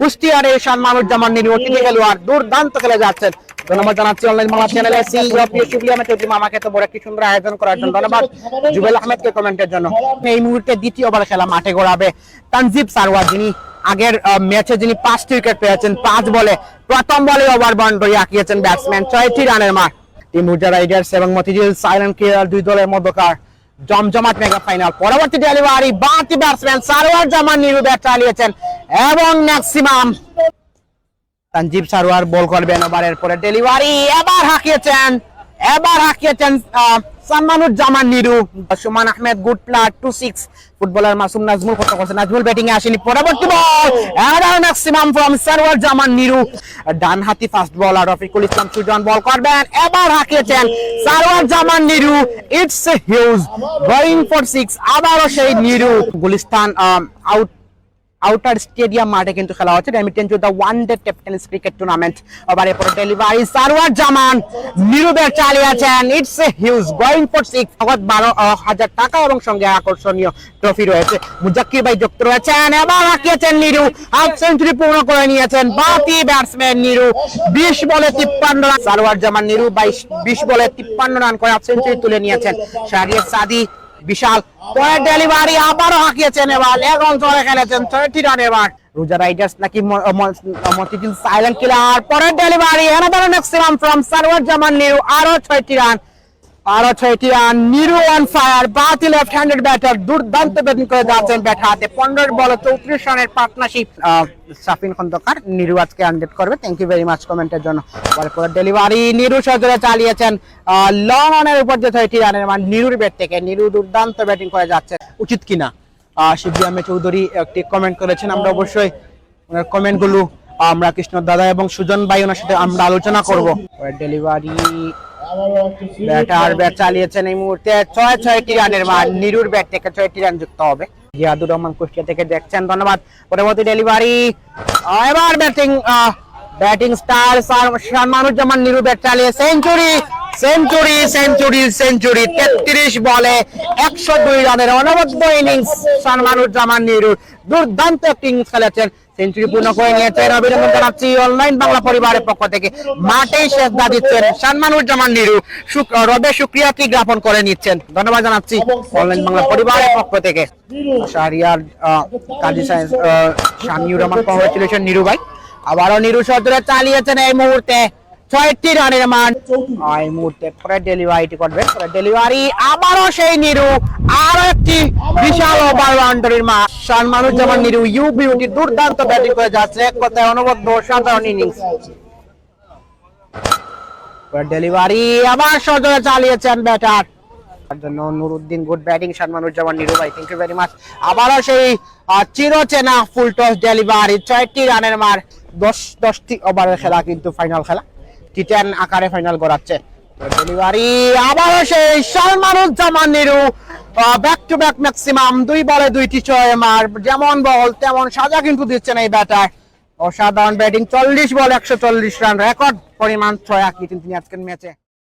কুষ্টিয়ার অতিথি খেলোয়াড় দুর্দান্ত খেলে যাচ্ছেন। ধন্যবাদ জানাচ্ছি অনলাইন বাংলা চ্যানেলে মামাকে তো বড় একটি সুন্দর আয়োজন করার জন্য। ধন্যবাদ। জুবেল আহমেদকে কমেন্টের জন্য। এই মুহূর্তে দ্বিতীয়বার খেলা মাঠে গড়াবে তানজিব সারওয়ার যিনি আগের ম্যাচে যিনি পাঁচটি উইকেট পেয়েছেন পাঁচ বলে প্রথম বলে ওভার বাউন্ডারি আঁকিয়েছেন ব্যাটসম্যান ছয়টি রানের মার। টিম হুজা রাইডার্স এবং মতিঝিল সাইলেন্ট ক্লিয়ার দুই দলের মধ্যকার জমজমাট মেগা ফাইনাল পরবর্তী ডেলিভারি বাতি ব্যাটসম্যান সারওয়ার জামান নিরু ব্যাট চালিয়েছেন। এবং ম্যাক্সিমাম সঞ্জীব সারওয়ার বল করবেন ওভারের পরে ডেলিভারি এবার হাঁকিয়েছেন এবার হাঁকিয়েছেন আহ, Salmanuzzaman Niru. Suman Ahmed good player to six footballer Masum Nazmul কত করছে? নাজমুল ব্যাটিং এ আসেনি পরবর্তী বল এবার ম্যাক্সিমাম ফ্রম সারওয়ার জামান নিরু। ডান হাতি fast bowler Rafiqul Islam Sujon bowl করবেন এবার হাঁকিয়েছেন Sarwar Zaman Niru it's huge going for six আবারও সেই Niru. Gulistan out outer stadium মাঠে কিন্তু খেলা হচ্ছে। রেমিটেন the one day tennis cricket tournament ওভারে পরে ডেলিভারি সারওয়ার জামান, নিরুবের চালিয়েছেন it's a huge going for six নগদ বারো হাজার টাকা এবং সঙ্গে আকর্ষণীয় ট্রফি রয়েছে। মুজাক্কির ভাই যুক্ত রয়েছেন, এবার হাঁকিয়েছেন নিরু। হাফ সেঞ্চুরি পূর্ণ করে নিয়েছেন বাতি ব্যাটসম্যান নিরু। বিশ বলে তিপ্পান্ন রান সারওয়ার জামান নিরু বাইশ, বিশ বলে তিপ্পান্ন রান করে হাফ সেঞ্চুরি তুলে নিয়েছেন। শাহরিয়ার সাদি বিশাল পরের ডেলিভারি আবারও হাঁকিয়েছেন এবার এক অঞ্চলে খেলেছেন ছয়টি রান এবার। রুজা রাইডার্স নাকি মতিঝিল সাইলেন্ট কিলার পরের delivery another maximum from Sarwar Zaman new আরও ছয়টি রান নিরু অন ফায়ার বাতি লেফট হ্যান্ডেড ব্যাটার দুর্দান্ত ব্যাটিং করে যাচ্ছেন ব্যাট হাতে। পনেরো চৌত্রিশ রানের পার্টনারশিপ সাফিন খন্দকার। নিরু আজকে করবে। থ্যাংক ইউ ভেরি মাচ কমেন্টের জন্য। পরে ডেলিভারি নিরু সজরে চালিয়েছেন লং উপর যে ছয়টি রানের মান নিরুর ব্যাট থেকে। নিরু দুর্দান্ত ব্যাটিং করে যাচ্ছে উচিত কিনা? আহমেদ চৌধুরী একটি কমেন্ট করেছেন। আমরা অবশ্যই ওনার কমেন্টগুলো আমরা কৃষ্ণ দাদা এবং সুজন ভাই ওনার সাথে আমরা আলোচনা করব। ডেলিভারি ব্যাটার ব্যাট চালিয়েছেন এই মুহূর্তে। ছয় ছয়টি রানের মান নিরুর ব্যাট থেকে ছয়টি রান যুক্ত হবে। জিয়াদুর রহমান কুষ্টিয়া থেকে দেখছেন ধন্যবাদ। পরবর্তী ডেলিভারি। এবার batting batting star Salmanuzzaman Niru bat চালিয়ে সেঞ্চুরি। Century century century. তেত্রিশ বলে একশো দুই রানের অনবদ্য ইনিংস সালমানুজ্জামান নিরু দুর্দান্ত একটি ইনিংস খেলেছেন। সেঞ্চুরি পূর্ণ করে নিয়েছেন। অভিনন্দন জানাচ্ছি অনলাইন বাংলা পরিবারের পক্ষ থেকে। মাঠেই সেজদা দিচ্ছেন সালমানুজ্জামান নিরু। রবে জ্ঞাপন করে নিচ্ছেন? ধন্যবাদ জানাচ্ছি অনলাইন বাংলা পরিবারের পক্ষ থেকে। শাহরিয়ার কাজী সায়েন্স শামিউর রহমান, কংগ্রেচুলেশন নিরু ভাই। আবারও নিরু সদরে চালিয়েছেন এই মুহূর্তে। ছয়টি রানের মান। মুহূর্তে ডেলিভারিটি করবেন। পরে ডেলিভারি আবারও সেই নিরু আরও একটি বিশাল ওভার মা সালমানুজ্জামান নিরু দুর্দান্ত ব্যাটিং করে যাচ্ছে। এক কথায় অনবদ্য সাধারণ ইনিংস ডেলিভারি আবার সজরে চালিয়েছেন ব্যাটার জন্য নুরুদ্দিন গুড ব্যাটিং সালমানুজ্জামান নিরু ভাই থ্যাংক ইউ ভেরি মাচ আবারও সেই চিরচেনা ফুল টস ডেলিভারি ছয়টি রানের মার দশ, দশটি ওভারের খেলা, কিন্তু ফাইনাল খেলা। টি টেন আকারে ফাইনাল গড়াচ্ছে। ডেলিভারি আবারও সেই Salmanuzzaman Niru back to back maximum দুই বলে দুইটি ছয় মার, যেমন বল, তেমন সাজা কিন্তু দিচ্ছেন এই ব্যাটার অসাধারণ ব্যাটিং চল্লিশ বল, একশো চল্লিশ রান রেকর্ড পরিমাণ ছয় আকি তিনি আজকের ম্যাচে